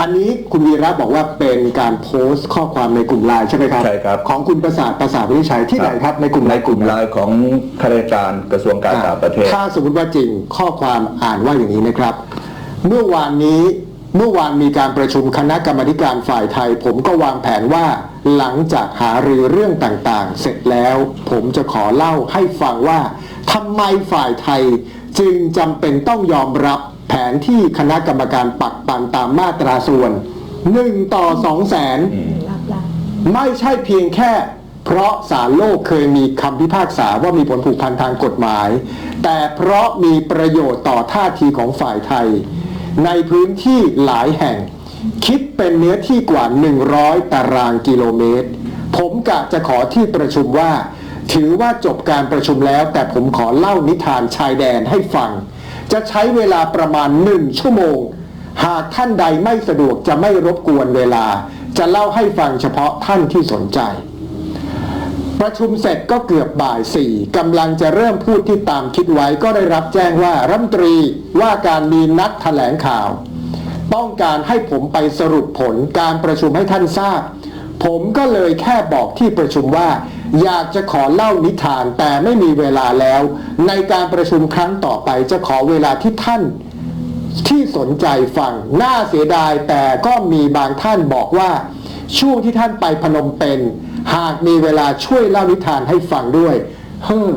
อันนี้คุณวีระบอกว่าเป็นการโพสต์ข้อความในกลุ่มไลน์ใช่ไหมครับใช่ครับ ของคุณประสาทประสาทวินิจฉัยที่ไหนครับในกลุ่มในไลน์กลุ่มไลน์ของข้าราชการกระทรวงการต่างประเทศ ถ้าสมมติว่าจริงข้อความอ่านว่าอย่างนี้นะครับ เมื่อวานนี้เมื่อวานมีการประชุมคณะกรรมาธิการฝ่ายไทย ผมก็วางแผนว่าหลังจากหารือเรื่องต่างๆ เสร็จแล้ว ผมจะขอเล่าให้ฟังว่าทำไมฝ่ายไทยจึงจำเป็นต้องยอมรับ แผนที่คณะกรรมการปักปันตามมาตราส่วน 1 ต่อ2แสนไม่ใช่เพียงแค่ เพราะศาลโลกเคยมีคำพิพากษาว่ามีผลผูกพันทางกฎหมาย แต่เพราะมีประโยชน์ต่อท่าทีของฝ่ายไทย ในพื้นที่หลายแห่ง คิดเป็นเนื้อที่กว่า 100 ตารางกิโลเมตร ผมกะจะขอที่ประชุมว่า ถือว่าจบการประชุมแล้ว แต่ผมขอเล่านิทานชายแดนให้ฟัง จะใช้เวลาประมาณหนึ่งชั่วโมง หากท่านใดไม่สะดวกจะไม่รบกวนเวลา จะเล่าให้ฟังเฉพาะท่านที่สนใจ ประชุมเสร็จก็เกือบบ่ายสี่กำลังจะเริ่มพูดที่ตามคิดไว้ก็ได้รับแจ้งว่ารัฐมนตรีว่าการมีนัดแถลงข่าว ต้องการให้ผมไปสรุปผลการประชุมให้ท่านทราบ ผมก็เลยแค่บอกที่ประชุมว่า อยากจะขอเล่านิทานแต่ไม่มีเวลาแล้ว ในการประชุมครั้งต่อไปจะขอเวลาที่ท่านที่สนใจฟังน่าเสียดายแต่ก็มีบางท่านบอกว่า ช่วงที่ท่านไปพนมเปญหากมีเวลาช่วยเล่านิทานให้ฟังด้วย เฮ้อ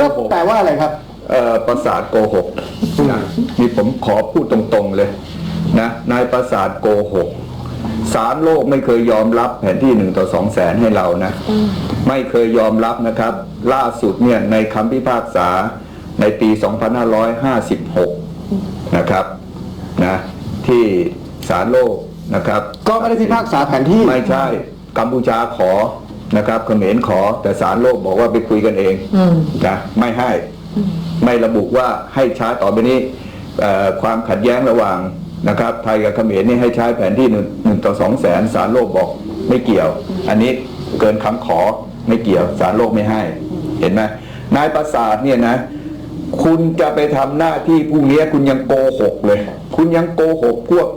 ก็แปลว่าอะไรครับเอ่อประสาทโกหกนะนี่ผมขอพูดตรงๆเลยนะนายประสาทโกหก สารโลกไม่เคยยอมรับแผนที่หนึ่งต่อสองแสนให้เรานะ ไม่เคยยอมรับนะครับ ล่าสุดเนี่ยในคำพิพากษาในปี 2556 นะครับนะที่ศาลโลกนะครับ ก็ไม่ได้พิพากษาแผนที่ ไม่ใช่กัมพูชาขอนะครับเขมรขอแต่ศาลโลกบอกว่าไปคุยกันเองอืมนะไม่ให้ไม่ระบุว่าให้ใช้ต่อไปนี้เอ่อความขัดแย้งระหว่าง นะครับไทยกับเขมรนี่ให้ใช้แผนที่หนึ่งหนึ่งต่อสองแสนศาลโลกบอกไม่เกี่ยว อันนี้เกินคำขอไม่เกี่ยวศาลโลกไม่ให้ เห็นไหมนายประสาทเนี่ยนะ คุณจะไปทำหน้าที่ผู้นี้คุณยังโกหกเลย คุณยังโกหกพวก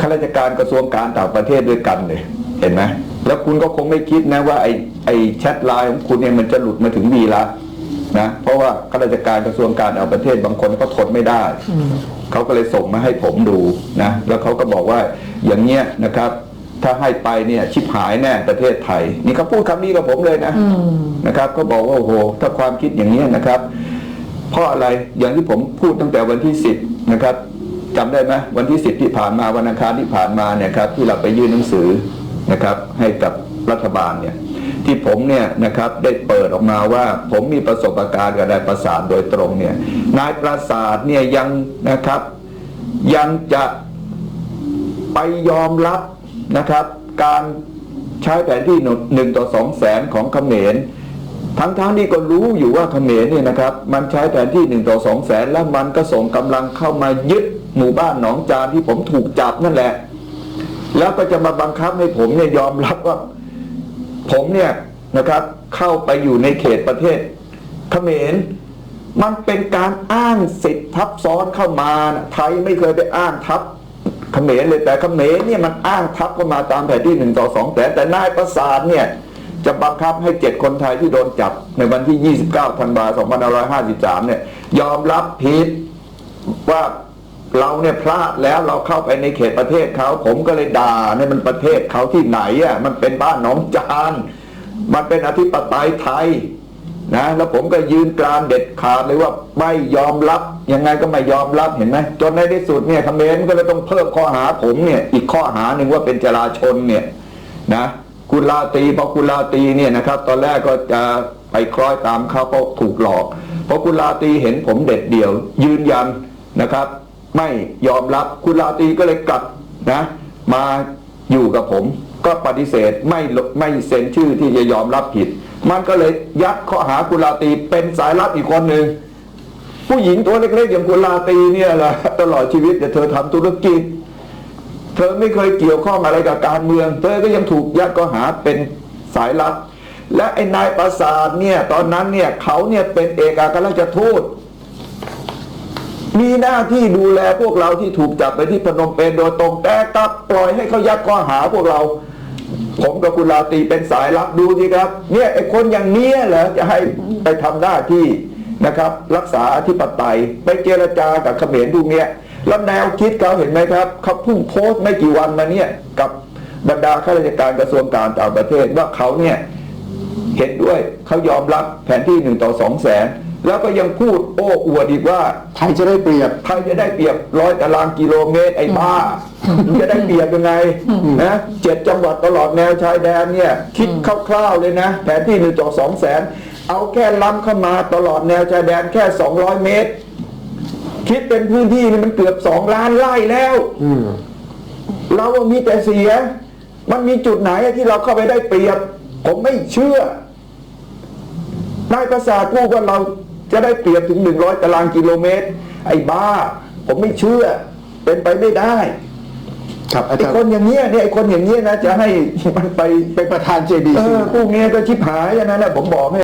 ข้าราชการกระทรวงการต่างประเทศด้วยกันเลย เห็นไหมแล้วคุณก็คงไม่คิดนะว่าไอ้ไอ้แชทไลน์ของคุณเนี่ยมันจะหลุดมาถึงวีละนะเพราะว่าข้าราชการกระทรวงการต่างประเทศบางคนก็ทนไม่ได้ เขาก็เลยส่งมาให้ผมดูนะแล้วเขาก็บอกว่าอย่างเงี้ยนะครับ ถ้าให้ไปเนี่ยชิบหายแน่ประเทศไทย นี่เขาพูดคำนี้กับผมเลยนะนะครับก็บอกว่าโอ้โหถ้าความคิดอย่างเนี้ยนะครับ เพราะอะไรอย่างที่ผมพูดตั้งแต่วันที่สิบนะครับจำได้ไหมวันที่สิบที่ผ่านมาวันอังคารที่ผ่านมาเนี่ยครับที่เราไปยื่นหนังสือนะครับ ให้กับรัฐบาลเนี่ย ที่ผมเนี่ยนะครับได้เปิดออกมาว่า ผมมีประสบการณ์กับนายประสาทโดยตรงเนี่ยนายประสาทเนี่ยยังนะครับยังจะไปยอมรับนะครับ การใช้แผนที่หนึ่งต่อสองแสนของเขมรทั้งๆทที่ก็รู้อยู่ว่าเขมรเนี่ยนะครับ มันใช้แผนที่หนึ่งต่อสองแสนแล้วมันก็ส่งกำลังเข้ามายึดหมู่บ้านหนองจานที่ผมถูกจับนั่นแหละ แล้วก็จะมาบังคับให้ผมเนี่ยยอมรับว่า ผมเนี่ยนะครับเข้าไปอยู่ในเขตประเทศเขมรมันเป็นการอ้างสิทธิ์ทับซ้อนเข้ามานะไทยไม่เคยไปอ้างทับเขมรเลยแต่เขมรเนี่ยมันอ้างทับเข้ามาตามแผนที่หนึ่งต่อสองแต่แต่นายประสาทเนี่ยจะบังคับให้เจ็ดคนไทยที่โดนจับในวันที่ 29ธันวาคม2553 เนี่ยยอมรับผิดว่า เราเนี่ยพลาดแล้วเราเข้าไปในเขตประเทศเขาผมก็เลยด่าเนี่ยมันประเทศเขาที่ไหนอะมันเป็นบ้านหนองจานมันเป็นอธิปไตยไทยนะแล้วผมก็ยืนกรานเด็ดขาดเลยว่าไม่ยอมรับยังไงก็ไม่ยอมรับเห็นไหมจนในที่สุดเนี่ยเขมรก็เลยต้องเพิ่มข้อหาผมเนี่ยอีกข้อหาหนึ่งว่าเป็นจราชนเนี่ยนะคุณลาตีพอคุณลาตีเนี่ยนะครับ ตอนแรกก็จะไปคล้อยตามเขาเพราะถูกหลอกพอคุณลาตีเห็นผมเด็ดเดี่ยว ยืนยันนะครับ ไม่ยอมรับคุณลาตรีก็เลยกลับนะมาอยู่กับผม ก็ปฏิเสธไม่ไม่เซ็นชื่อที่จะยอมรับผิด มันก็เลยยัดข้อหาคุณลาตรีเป็นสายลับอีกคนหนึ่งผู้หญิงตัวเล็กๆอย่างคุณลาตรีเนี่ยแหละตลอดชีวิตแต่เธอทำธุรกิจ เธอไม่เคยเกี่ยวข้องอะไรกับการเมือง เธอก็ยังถูกยัดข้อหาเป็นสายลับ และไอ้นายประสาทเนี่ยตอนนั้นเนี่ยเขาเนี่ยเป็นเอกอัครราชทูต มีหน้าที่ดูแลพวกเราที่ถูกจับไปที่พนมเปญโดยตรงแต่กลับปล่อยให้เขายัดข้อหาพวกเรา ผมกับคุณลาตีเป็นสายลับดูสิครับ เนี่ยไอ้คนอย่างเนี้ยเหรอจะให้ไปทำหน้าที่นะครับ รักษาอธิปไตยไปเจรจากับเขมรพวกเนี้ยแล้วแนวคิดเขาเห็นไหมครับเขาเพิ่งโพสต์ไม่กี่วันมาเนี่ยกับบรรดาข้าราชการกระทรวงการต่างประเทศว่าเขาเนี่ยเห็นด้วยเขายอมรับแผนที่หนึ่งต่อสองแสน แล้วก็ยังพูดโอ้อวดอีกว่าไทยจะได้เปรียบใครจะได้เปรียบร้อยตารางกิโลเมตรไอ้บ้ามันจะได้เปรียบยังไงนะเจ็ดจังหวัดตลอดแนวชายแดนเนี่ยคิดคร่าวๆเลยนะ แผนที่หนึ่งต่อสองแสนเอาแค่ล้ำเข้ามาตลอดแนวชายแดนแค่สองร้อยเมตร คิดเป็นพื้นที่นี่มันเกือบสองล้านไร่แล้วอืมเราว่ามีแต่เสีย มันมีจุดไหนที่เราเข้าไปได้เปรียบ ผมไม่เชื่อนายประสาทพูดว่าเรา จะได้เปรียบถึงหนึ่งร้อยตารางกิโลเมตร ไอ้บ้า ผมไม่เชื่อ เป็นไปไม่ได้ครับอาไอ้จารย์คนอย่างเงี้ยเนี่ยไอ้คนอย่างเงี้ยนะจะให้มันไปเป็นประธานเอ JBC อพวกเนี้ยก็ชิบหายอย่างนั้นนะผมบอกให้